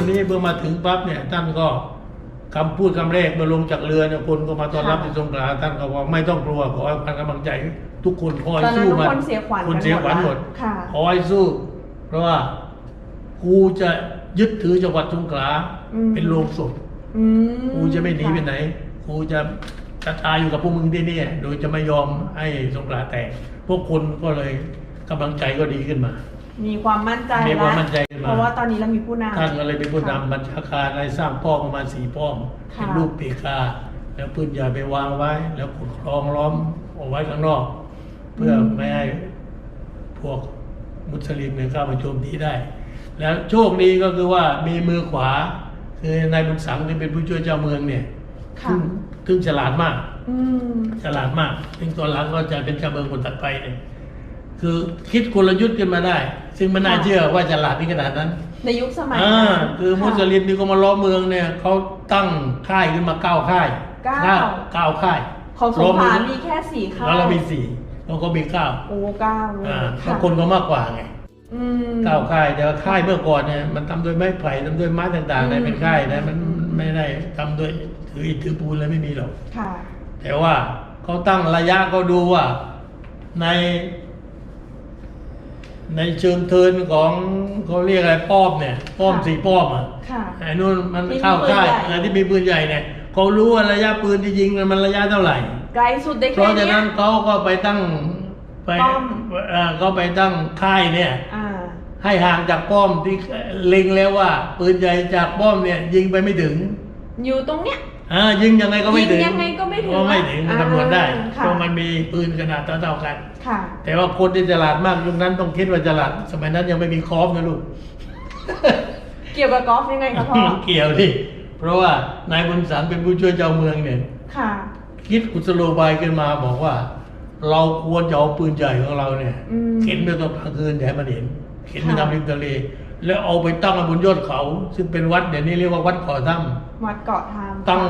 คนนี้เมื่อมาถึงปั๊บเนี่ยท่านก็คำพูดคำแรกเมื่อลงจากเรือเนี่ยคนก็มาต้อนรับค่ะที่สงขลาท่านก็บอกไม่ต้องกลัวขอให้พันกำลังใจทุกคนคอยตอนนั้นสู้ทุกมันคนเสียขวัญคนเสียขวัญหมดค่ะขอให้สู้ เพราะว่ากูจะยึดถือจังหวัดสงขลาอืมเป็นโรงศพอืมกูจะไม่หนีไปไหนกูจะจะตายอยู่กับพวกมึงที่นี่โดยจะไม่ยอมให้สงขลาแตกพวกคนก็เลยกำลังใจก็ดีขึ้นมา มีความมั่นใจมีความแล้มั่นใจขึ้นมา เพราะว่าตอนนี้เรามีผู้นำ ท่านก็เลยเป็นผู้ค่ะนำบัญชาการอะไรสร้างป้อมประมาณสี่ป้อมค่ะ เป็นรูปปีกา แล้วปืนใหญ่ไปวางไว้ แล้วขุดคลองล้อมเอาไว้ข้างนอก เพื่อไม่ให้พวกมุสลิมเนี่ยเข้ามาโจมตีได้ แล้วโชคดีก็คือว่ามีมือขวา คือนายบุญสังที่เป็นผู้ช่วยเจ้าเมืองเนี่ยค่ะซึ่งซึ่งฉลาดมาก อืม ฉลาดมาก ซึ่งตอนหลังก็จะเป็นเจ้าเมืองคนถัดไปเนี่ย คือคิดกลยุทธ์ขึ้นมาได้ ซึ่งไม่น่าเชื่อว่าฉลาดถึงขนาดนั้นในยุคสมัยอ่านั้นคือมุสลิมที่เขามาล้อมเมืองเนี่ยเขาตั้งค่ายขึ้นมาเก้าค่ายเก้าเก้าค่ายของสงล้อขลาเอมีแค่สี่ค่ายแล้วเรามีสี่เราก็มีเก้าโอ้เก้าเลยอ่าเพค่ะราะคนก็มากกว่าไงอืม เก้าค่ายแต่ว่าค่ายเมื่อก่อนเนี่ยมันทำด้วยไม้ไผ่ทำด้วยไม้ต่างๆอืเนี่ยมเป็นค่ายนะมันไม่ได้ทำด้วยถืออิฐถือปูนอะไรไม่มีหรอก ค่ะ แต่ว่าเขาตั้งระยะเขาดูว่าใน ในเชิงเทินของเขาเรียกอะไรป้อมเนี่ย ป้อมค่ะ สี่ป้อมอะค่ะ ไอ้นู่นมันที่มีเข้าค่ายปืนใหญ่อ่าที่มีปืนใหญ่เนี่ยเขารู้ว่าระยะปืนที่ยิงมันระยะเท่าไหร่ ไกลสุดได้เพแค่ราะฉะเนี้นั้ยนเขาก็ไปตั้งไปป้อม เอ่อเขาไปตั้งค่ายเนี่ย อ่า ให้ห่างจากป้อมที่เล็งแล้วว่า ปืนใหญ่จากป้อมเนี่ยยิงไปไม่ถึง อยู่ตรงเนี้ย อ่ายิงยังไงก็ไม่ถึงยิงยังไงก็ไม่ถึงก็ไม่ถึงมันอ่าคำนวณได้ค่ะเพราะมันมีปืนขนาดเท่าๆกันค่ะแต่ว่าคนที่ฉลาดมากยุคนั้นต้องคิดว่าฉลาด สมัยนั้นยังไม่มีคอมนะลูก เกี่ยวกับกอล์ฟยังไงคะพ่อเกี่ยวดิเพราะว่านายบุญสังเป็นผู้ช่วยเจ้าเมืองเนี่ยค่ะคิดกุศโลบายขึ้นมาบอกว่า เราควรจะเอาปืนใหญ่ของเราเนี่ยอืมเข็นไปตอนกลางคืนอย่าให้มันเห็นเข็นไปค่ะตามริมทะเล แล้วเอาไปตั้งไว้บนยอดเขา ซึ่งเป็นวัดเดี๋ยวนี้เรียกว่าวัดก่อถ้วัดเกาะทามำตั้ง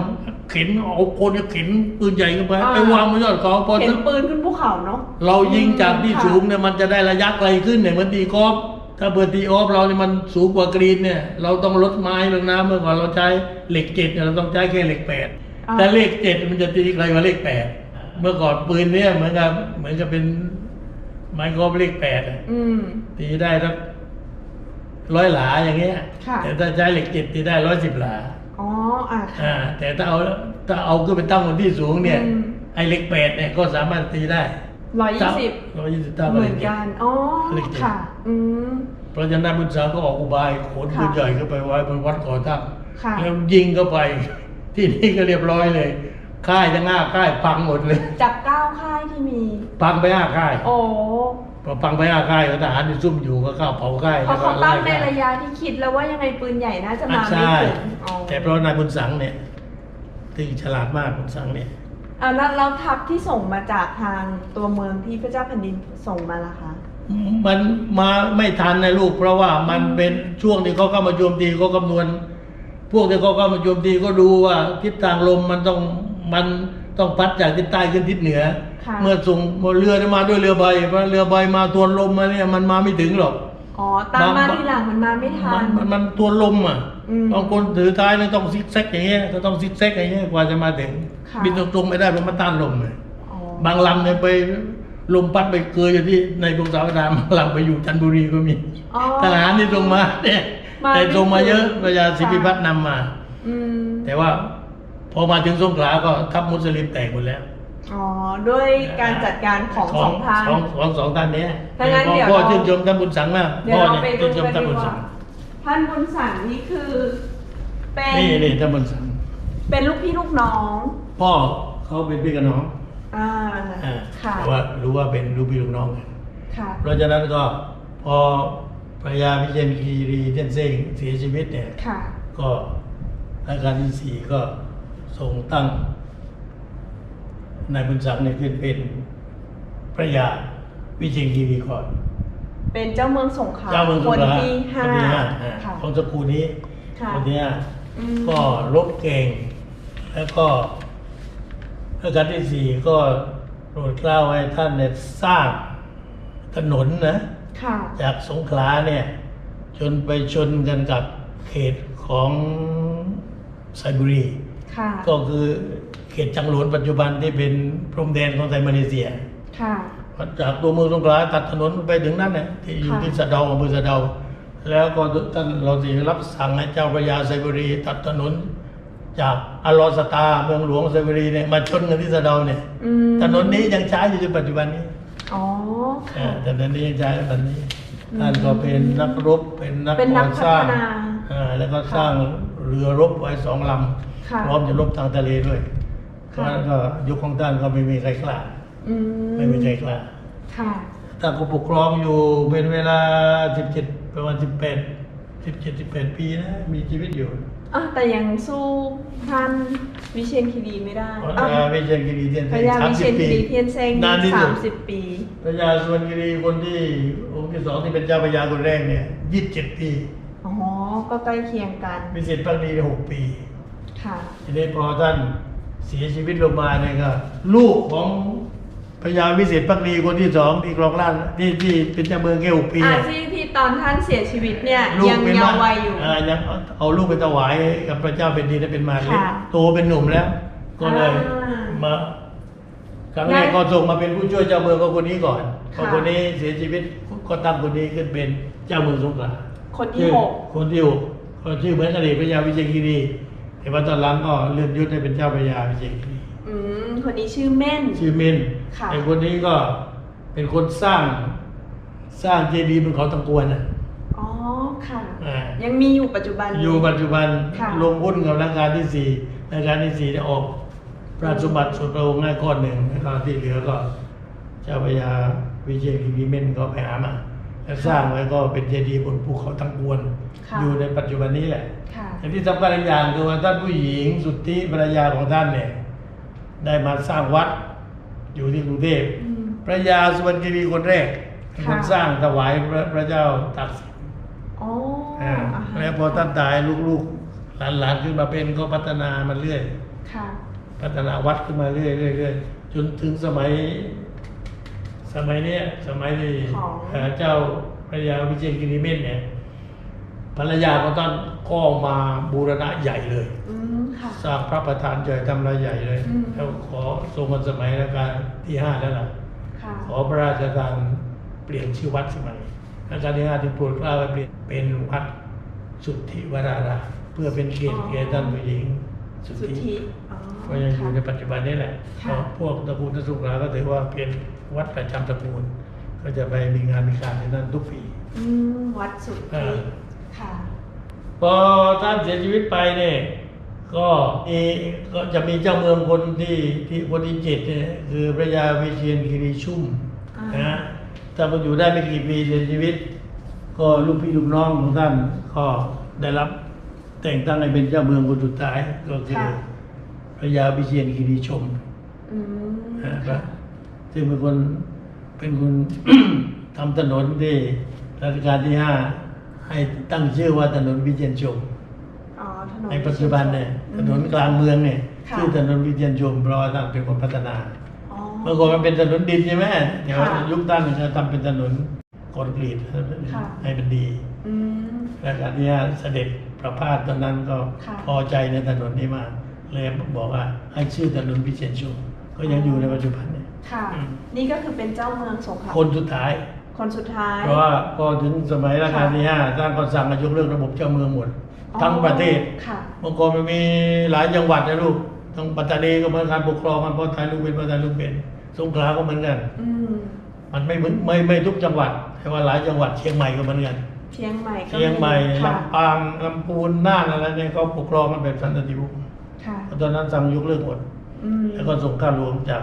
เข็นเอาคนเนี่ยเข็นปืนใหญ่ขึ้นไปอ่าไปวางบนยอดเขาพอเห็นปืนขึ้นภูเขาเนาะ เรายิงจากที่ค่ะสูงเนี่ยมันจะได้ระยะไกลขึ้นเนี่ยเหมือนตีกอล์ฟถ้าเปิดตีออฟเราเนี่ยมันสูงกว่ากรีนเนี่ย เราต้องลดไม้ลงน้ำเมื่อก่อนเราใช้เหล็กเจ็ดเนี่ยเราต้องใช้แค่เหล็กแปดอ่า แต่เลขเจ็ดมันจะตีไกลกว่าเลขแปดเมื่อก่อนปืนเนี่ยเหมือนกับเหมือนกับเป็นไม้กอล์ฟเลขแปดอะอืมตีได้สัก ร้อยหลาอย่างเงี้ย ค่ะ แต่ถ้าใช้เหล็กเจ็ดตีได้ร้อยสิบหลา อ๋ออะค่ะ อ่า แต่ถ้าเอาถ้าเอาขึ้นไปตั้งบนที่สูงเนี่ย อืม ไอ้เหล็กแปดเนี่ยก็สามารถตีได้ร้อยยี่สิบร้อยยี่สิบเท่าเหกับมืเหอล็นกเจ็ดกัน อ๋อเลขเจ็ดค่ะ อืม เพราะฉะนั้นบุญสาวก็ออกอุบายขนค่ะปืนใหญ่เข้าไปไว้บนวัดก่อตั้ง ค่ะ แล้วยิงเข้าไป ที่นี่ก็เรียบร้อยเลย ค่ายทั้งห้าค่ายพังหมดเลย จากเก้าค่ายที่มี พังไปห้าค่าย โอ้ พอพังไปห้าค่ายก็ทหารที่ซุ่มอยู่ก็เข้าเผาค่ายเพราะเขาตั้งในค่ายระยะที่คิดแล้วว่ายังไงปืนใหญ่น่าจะมาอะไม่ใช่ถึงอ๋อแต่เพราะนายบุญสังเนี่ยที่ฉลาดมากบุญสังเนี่ยอะแล้วแล้วทัพที่ส่งมาจากทางตัวเมืองที่พระเจ้าแผ่นดินส่งมาล่ะคะมันมาไม่ทันนะลูก เพราะว่ามันเป็นช่วงที่เขาเข้ามาโจมตีเขาคำนวณ พวกที่เขาเข้ามาโจมตีก็ดูว่าทิศทางลมมันต้องมัน ต้องพัดจากทิศใต้ขึ้นทิศเหนือ ค่ะ เมื่อส่งเรือเนี่ยมาด้วยเรือใบเพราะเรือใบมาทวนลมมาเนี่ยมันมาไม่ถึงหรอก อ๋อ ตามมาบาง ทีหลังมันมาไม่ทัมันน มันมันทวนลมอะอืมบางคนถือท้ายเนี่ยต้องซิกแซกอย่างเงี้ยก็ต้องซิกแซกอย่างเงี้ยกว่าจะมาถึงค่ะ บินตรงๆไม่ได้เพราะมันต้านลมอะอ๋อบางลำเนี่ยไปลมพัดไปเกยอยู่ที่ในกรุงสาวดารบางลำไปอยู่จันทบุรีก็มี อ๋อ ทหารที่ส่งมาเนี่ยมาแต่ส่งมาเยอะไม่ถึงประยาสิพิพัฒน์นำมา อืม แต่ว่า พอมาถึงสงขลาก็ทัพมุสลิมแตกหมดแล้ว อ๋อ ด้วยการจัดการของสองทาง ของของสองท่านเนี้ยถ้างั้นพ่อเดี๋ยวพ่อเรา ชื่นชมท่านบุญสังมากเดี๋ยวพ่อเราเนี่ยไปดูชื่นชมกันท่านดีบุญกสัว่างท่านบุญสังนี่คือ เป็น นี่นี่ท่านบุญสังเป็นลูกพี่ลูกน้องพ่อเขาเป็นพี่กับน้องอ่าอ่าค่ะ แต่ว่ารู้ว่าเป็นลูกพี่ลูกน้องกัน ค่ะ เพราะฉะนั้นก็พอพระยาพิเชนคีรีเทนเซ้งเสียชีวิตเนี่ย ค่ะ ก็รัชกาลที่สี่ก็ ทรงตั้งนายบุญสังเนี่ยขึ้นเป็นพระยาวิเชียรคีรีก่อนเป็นเจ้าเมืองสงขลาเจ้าเมืองสคงนขลาที่ห้าคนที่ห้าอ่าค่ะของตระกูลนี้ค่ะคนที่ห้าอืมก็รบเก่ง แล้วก็รัชกาลที่สี่ก็โปรดเกล้าให้ท่านเนี่ยสร้างถนนนะค่ะจากสงขลาเนี่ยจนไปชนกันกับเขตขของไซบุรี ค่ะ ก็คือเขตจังหลวนปัจจุบันที่เป็นพรมแดนของไทยมาเลเซียค่ะ จากตัวเมืองสงขลาตัดถนนไปถึงนั่นเนี่ยที่อยู่ค่ะ ที่สะเดาอำเภอสะเดา แล้วก็ท่านเราสิรับสั่งให้เจ้าพระยาไซบุรี ตัดถนน จากอลอสตาเมืองหลวงไซบุรีเนี่ยมาชนกันที่สะเดาเนี่ย อืมถนนนี้ยังใช้อยู่ในปัจจุบันนี้อ๋อเอค่ะ อถนนนี้ยังใช้ตอนนี้อืมท่านก็เป็นนักรบเป็นนักเป็นนักก่อสร้างพัฒนา เออแล้วก็สร้างเรือรบไว้สองลค่ะำ พร้อมจะรบทางทะเลด้วยเพค่ะราะฉะนั้นก็ยุคของท่านก็ไม่มีใครกล้าอืมไม่มีใครกล้าค่ะท่านก็ปกครองอยู่เป็นเวลา 17 ประมาณ 18 17 18 ปีนะ มีชีวิตอยู่อะแต่ยังสู้ท่านวิเชียนคีรีไม่ได้พระอะยาวิเชียรกิรีเทียนพเซระงยาวิเชียน30ปีคีรีเทียนเซงนานที่สาสุมดสิบปีพระยาสวนกิรีคนที่องค์ที่สองที่เป็นเจ้าพระยาคนแรกเนี่ย 27 ปี อ๋อ ก็ใกล้เคียงกันมีสิทธิ์พักดีหกปี ค่ะ ทีนี้พอท่านเสียชีวิตลงมาเนี่ยก็ ลูกของพระยาวิเศษพักดีคนที่สองที่ครองราชย์ที่ที่เป็นเจ้าเมืองแค่หกปีอ่าอะที่ที่ตอนท่านเสียชีวิตเนี่ยลูกยังเป็นเยาว์มาวัยอยู่ายังเอาเอาลูกไปถวายกับพระเจ้าเป็นดีและเป็นมารเล็กค่ะโตเป็นหนุ่มแล้ว ก็เลยอ่ามาครั้งแรกได้ก็ส่งมาเป็นผู้ช่วยเจ้าเมืองก็คนนี้ก่อนพอค่ะคนนี้เสียชีวิตก็ตั้งคนนี้ขึ้นเป็นเจ้าเมืองสงขลาคนที่ชื่อหกคนที่หกก็ชื่อเหมือนกันเลยพระยาวิเชียรคีรี แต่ว่าตอนหลังก็เลื่อนยศให้เป็นเจ้าพระยาวิเชียรคีรีอืมคนนี้ชื่อเม่น ชื่อเมนค่ะ ไอ้คนนี้ก็เป็นคนสร้าง สร้างเจดีย์บนเขาตังกวนนะอ๋อค่ะ อ่ายังมีอยู่ปัจจุบัน อยู่ปัจจุบันค่ะ ลงหุ้นกับรัชกาลที่สี่รัชกาลที่สี่ได้ออกพระราชสมบัติส่วนพระองค์ให้ก้อนหนึ่งแล้วก็ที่เหลือก็เจ้าพระยาวิเชียรคีรีเมนก็ไปหามาแล้ว สร้างไว้ก็เป็นเจดีย์บนภูเขาตังกวนค่ะอยู่ในปัจจุบันนี้แหละค่ะแต่ที่สำคัญอีกอย่างคือว่าท่านผู้หญิงสุทธิภรรยาของท่านเนี่ย ได้มาสร้างวัดอยู่ที่กรุงเทพอืมพระยาสุวรรณคีรีคนแรกเป็นคนค่ะสร้างถวายพระพระเจ้าตากสินอ๋ออ่าอ่าฮะแล้วพอท่านตายลูกๆ หลานๆขึ้นมาเป็นก็พัฒนามันเรื่อยค่ะพัฒนาวัดขึ้นมาเรื่อยๆเรื่อยๆจนถึงสมัย สมัยเนี้ยสมัยที่ของเอ่อเจ้าพระยาวิเชียรกิริเมนเนี่ยภรรยาของท่านก็มาบูรณะใหญ่เลย อืมค่ะ สร้างพระประธานใหญ่ทำรายใหญ่เลย อืม แล้วขอทรงกันสมัยรัชกาลที่ห้าแล้วล่ะ ค่ะขอพระราชทานเปลี่ยนชื่อวัดสมัยรัชกาลที่ห้าถึงโปรดเกล้าให้เปลี่ยนเป็นวัดสุทธิวรารามเพื่อเป็นเกียรติอ๋อแก่ท่านผู้หญิงสุสุททธิธิอ๋อก็ยังอยู่ในค่ะปัจจุบันนี้แหละค่ะก็พวกตระกูลทสุขลาก็ถือว่าเป็น วัดประจำตระกูลก็จะไปมีงานมีการในนั้นทุกปีอืมวัดสุทอ่าธิค่ะพอท่านเสียชีวิตไปเนี่ยก็มีก็จะมีเจ้าเมืองคนที่ที่คนที่เจ็ดเนี่ยคือพระยาวิเชียรคีรีชุ่มอ่านนะฮะท่านก็อยู่ได้ไม่กี่ปีเสียชีวิต ก็ลูกพี่ลูกน้องของท่านก็ได้รับแต่งตั้งให้เป็นเจ้าเมืองคนสุดท้ายก็คือค่ะพระยาวิเชียรคีรีชมอืมนะครับ ซึ่งเป็นคนเป็นคนทำถนนที่รัชกาลที่ห้าให้ตั้งชื่อว่าถนนวิเชียรชม อ๋อถนน ในปัจจุบันเนี่ยอืถมนนกลางเมืองเนี่ยค่ะ ชื่อถนนวิเชียรชมเพราะว่าท่านเป็นคนพัฒนา อ๋อ เมื่อก่อนมันเป็นถนนดินใช่ไหมเดี๋ยวค่ะยุคท่านจะทำเป็นถนนคอนกรีตค่ะ ให้มันดีอืม รัชกาลที่ห้าเสด็จประพาสตอนนั้นก็ค่ะ พอใจในถนนนี้มากเลยบอกว่าให้ชื่อถนนวิเชียรชมก็ยังอยู่ในปัจจุบันเนี่ย ค่ะ อืม นี่ก็คือเป็นเจ้าเมืองสงขลาคนสุดท้าย คนสุดท้าย เพราะว่าพอถึงสมัยรัชกาลที่ห้าท่านก็สั่งให้ยกเลิกระบบเจ้าเมืองหมดทั้งประเทศค่ะเมื่อก่อนมันมีหลายจังหวัดนะลูกทั้งปัตตานีก็เหมือนการปกครองกันเพราะไทยลูกเป็นเพราะไทยลูกเป็นสงขลาก็เหมือนกัน อืม มันไม่เหมือนไม่ไม่ทุกจังหวัด แต่ว่าหลายจังหวัดเชียงใหม่ก็เหมือนกัน เชียงใหม่ก็เชียงใหม่ค่ะลำปางลำพูนน่านอะไรเนี่ยก็ปกครองกันแบบสันติวงศ์ค่ะตอนนั้นสั่งยกเลิกหมด อืมแล้วก็ส่งข้าหลวงจาก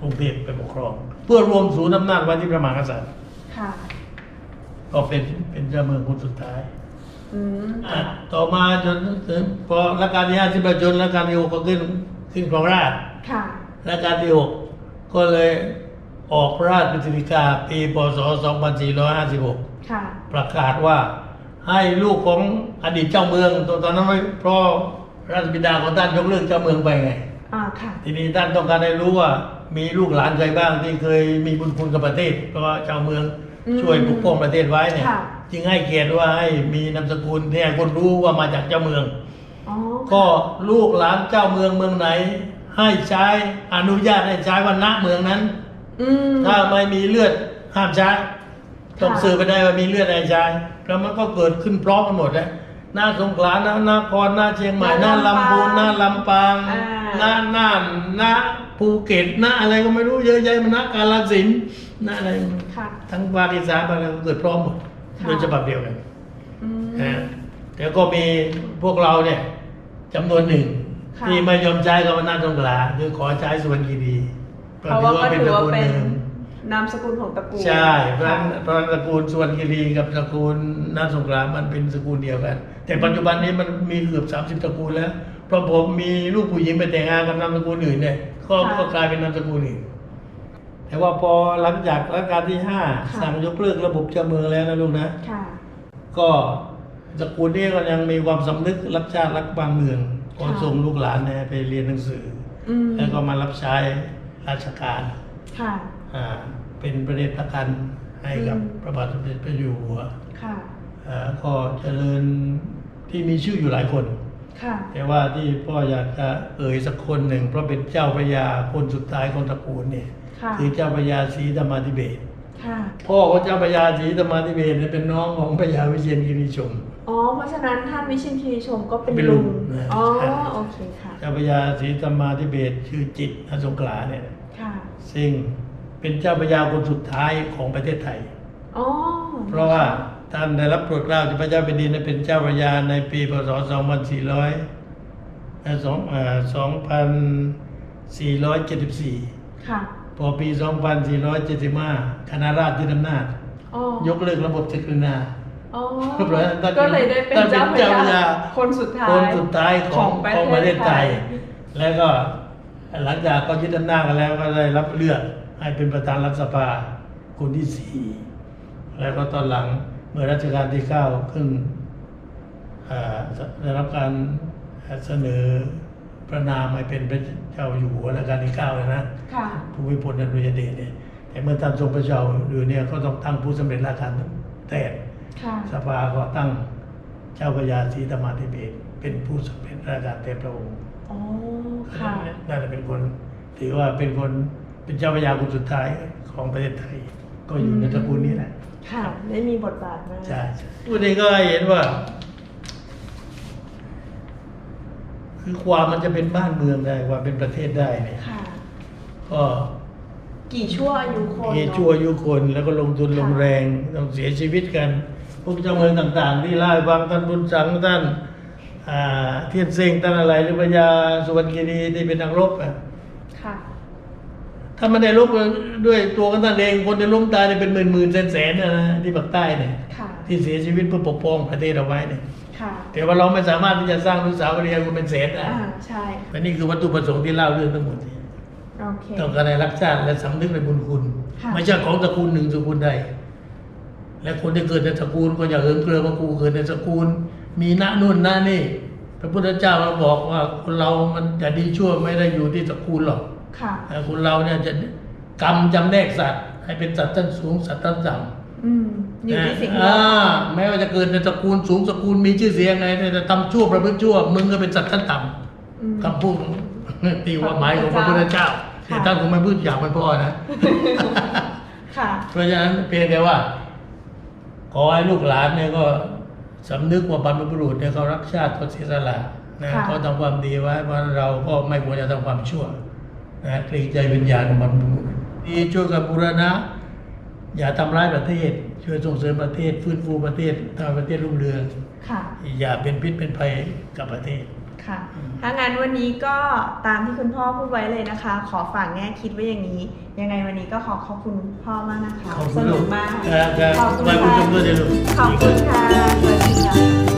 กรุงเทพไปปกครอง เพื่อรวมศูนย์อำนาจไว้ที่พระมหากษัตริย์ค่ะก็เป็นเป็นเจ้าเมืองคนสุดท้ายอืมอะต่อมาจนถึงพอรัชกาลที่ห้าสิบจนรัชกาลที่หกก็ขึ้นขึ้นครองราชย์ค่ะรัชกาลที่หกก็เลยออกพระราชกฤษฎีกาปีพศ 2456 ค่ะประกาศว่าให้ลูกของอดีตเจ้าเมืองตอนนั้นไม่เพราะราชบิดาของท่านยกเลิกเจ้าเมืองไปไง อ่าค่ะ ทีนี้ท่านต้องการให้รู้ว่า มีลูกหลานใครบ้างที่เคยมีบุญคุณกับประเทศเพราะว่าเจ้าเมืองอืมช่วยปกป้องประเทศไว้เนี่ย ค่ะ จึงให้เกียรติว่าให้มีนามสกุลที่ให้คนรู้ว่ามาจากเจ้าเมือง อ๋อก็ลูกหลานเจ้าเมืองเมืองไหน ให้ใช้อนุญาตให้ใช้วันณะเมืองนั้น อืม ถ้าไม่มีเลือดห้ามใช้ต้องค่ะ สื่อไปได้ว่ามีเลือดให้ใช้แล้วมันก็เกิดขึ้นพร้อมกันหมดแล้วหน้าสงขลาหน้าหน้าครหน้าเชียงใหม่หน้าลำพูนหน้าลำปาง อ่า หน้าน่านหน้าภูเก็ตหน้าอะไรก็ไม่รู้เยอะแยะมันหน้ากาลสินธุ์หน้าอะไรค่ะทั้งภาคอีสานภาคอะไรก็เกิดพร้อมหมดค่ะโดยฉบับเดียวกันอืมนะแต่ก็มีพวกเราเนี่ยจำนวนหนึ่งค่ะที่ไม่ยอมใช้กับหน้าสงขลาคือขอใช้สุวรรณคีรีเพราะว่าก็ถือว่าเป็นตระกูลหงนามสกุลของตระกูลใช่เพราะฉะค่ะนั้นเพราะตระกูลสุวรรณคีรีกับตระกูลนาสงขลามันเป็นสกุลเดียวกัน แต่ปัจจุบันนี้มันมีเกือบ30ตระกูลแล้ว เพราะผมมีลูกผู้หญิงไปแต่งงานกับนามสกุลอื่นเนี่ยก็ก็กลายเป็นนามสกุลอื่น แต่ว่าพอหลังจากรัชกาลที่ห้าสั่งยกเลิกระบบเจ้าเมืองแล้วนะลูกนะ ค่ะ ก็ตระกูลนี้ก็ยังมีความสำนึกรักชาติรักบ้านเมืองก็ค่ะ ส่งลูกหลานเนี่ยไปเรียนหนังสืออืมแล้วก็มารับใช้ราชการค่ะ อ่าเป็นประเด็จประกันให้กับอืม พระบาทสมเด็จพระอยู่หัวค่ะ อ่าก็เจริญที่มีชื่ออยู่หลายคนค่ะ แต่ว่าที่พ่ออยากจะเอ่ยสักคนหนึ่ง เพราะเป็นเจ้าพระยาคนสุดท้ายของตระกูลเนี่ยค่ะคือเจ้าพระยาศรีธรรมาธิเบศรค่ะพ่อของเจ้าพระยาศรีธรรมาธิเบศรเนี่ยเป็นน้องของพระยาวิเชียรกิริชมอ๋อเพราะฉะนั้นท่านวิชินคีรีชมก็เป็นเป็นลุลุงงนะอ๋อใช่โอเคค่ะเจ้าพระยาศรีธรรมาธิเบศรชื่อจิตรอสงขลาเนี่ยค่ะซึ่งเป็นเจ้าพระยาคนสุดท้ายของประเทศไทยอ๋อเพราะว่า ท่านได้รับโปรดเกล้าจากพระเจ้าแผ่นดินให้เป็นเจ้าพระยาในปีพศ 2400เอ่อสองเอ่อ2474 ค่ะ พอปี 2475 คณะราษฎรยึดอำนาจอ๋อยกเลิกระบบศึกนาอ๋อเรียบร้อยท่านก็เลยได้เป็นท่านเป็นเจ้าพระเจ้าพระยายาคนสุดท้ายคนสุดท้ายของของประเทศไทยยแล้วก็หลังจากก็ยึดอำนาจกันแล้วก็ได้รับเลือกให้เป็นประธานรัฐสภาคนที่สี่แล้วก็ตอนหลัง เมื่อรัชกาลที่เก้าขึ้นเอ่อได้รับการเสนอประนามให้เป็นพระเจ้าอยู่หัวรัชกาลที่เก้าเลยนะค่ะภูมิพลอดุลยเดชเนี่ยแต่เมื่อท่านทรงพระเจ้าอยู่เนี่ยก็ต้องตั้งผู้สำเร็จราชการแทนค่ะสภาก็ตั้งเจ้าพระยาศรีธรรมาธิเบศรเป็นผู้สำเร็จราชการแทนพระองค์อ๋อค่ะน่าจะเป็นคนถือว่าเป็นคนเป็นเจ้าพระยาคนสุดท้ายของประเทศไทย ก็อยู่ในตระกูลนี้แหละ ค่ะ ได้มีบทบาทมากใช่ใช่วันนี้ก็ให้เห็นว่า คือความมันจะเป็นบ้านเมืองได้ความเป็นประเทศได้เนี่ยค่ะ ก็กี่ชั่วอายุคนมีเนอะชั่วอายุคนแล้วก็ลงทุนค่ะลงแรงต้องเสียชีวิตกัน พวกเจ้าเมืองต่าง ๆ ที่เล่าให้ฟังท่านบุญสังท่านอ่าเทียนเซงท่านอะไรหรือพญาสุวรรณคีรีที่เป็นนักรบอะค่ะ ถ้ามันได้รบด้วยตัวกันท่านเองคนจะล้มตายเนี่ยเป็นหมื่นหมื่นแสนแสนๆนะนะที่ภาคใต้เนี่ยค่ะที่เสียชีวิตเพื่อปกป้องประเทศเอาไว้เนี่ยค่ะแต่ว่าเราไม่สามารถที่จะสร้างนุสาวรีย์ให้คนเป็นแสนได้อ่าใช่แต่นี่คือวัตถุประสงค์ที่เล่าเรื่องทั้งหมดนี้โอเคต้องการให้รักชาติและสำนึกในบุญคุณค่ะไม่ใช่ของตระกูลหนึ่งตระกูลใด และคนที่เกิดในตระกูลก็อย่าเหิมเกลือว่ากูเกิดในตระกูล มีหน้านู่นหน้านี่ พระพุทธเจ้าเราบอกว่าคนเรามันจะดีชั่วไม่ได้อยู่ที่ตระกูลหรอก ค่ะแต่คนเราเนี่ยจะกรรมจำแนกสัตว์ ให้เป็นสัตว์ชั้นสูงสัตว์ชั้นต่ำอืมอยู่ที่สิ่งที่อ่าเราทแม้ว่าจะเกิดในตระกูลสูงตระกูลมีชื่อเสียงไงแต่ทำชั่วประพฤติชั่วมึงก็เป็นสัตว์ชั้นต่อืมำคำพูดตีว่าหมายของพระพุทธเจ้าค่ะแต่ท่านคงไม่พูดอย่างมันพ่อนะำค่ะเพราะฉะนั้นเพียงแต่ว่า ขอให้ลูกหลานเนี่ยก็สำนึกว่าบรรพบุรุษเนี่ยเขารักชาติเขาเสียสละนะค่ะเขาทำความดีไว้เพราะเราก็ไม่ควรจะทำความชั่ว นะเกรงใจวิญญาณของบรรพบุรุษที่ช่วยกับบูรณะ อย่าทำร้ายประเทศ ช่วยส่งเสริมประเทศ ฟื้นฟูประเทศทำให้ประเทศรุ่งเรืองค่ะ อย่าเป็นพิษเป็นภัยกับประเทศค่ะถ้างั้นวันนี้ก็ตามที่คุณพ่อพูดไว้เลยนะคะ ขอฝากแง่คิดไว้อย่างนี้ ยังไงวันนี้ก็ขอขอบคุณพ่อมากนะคะขอบสคุณนุลูกกมากครับครับขอบคุณไว้ผู้ชมด้วยค่ะเดี๋ยวลูกขอบคุณค่ะสวัสดีค่ะ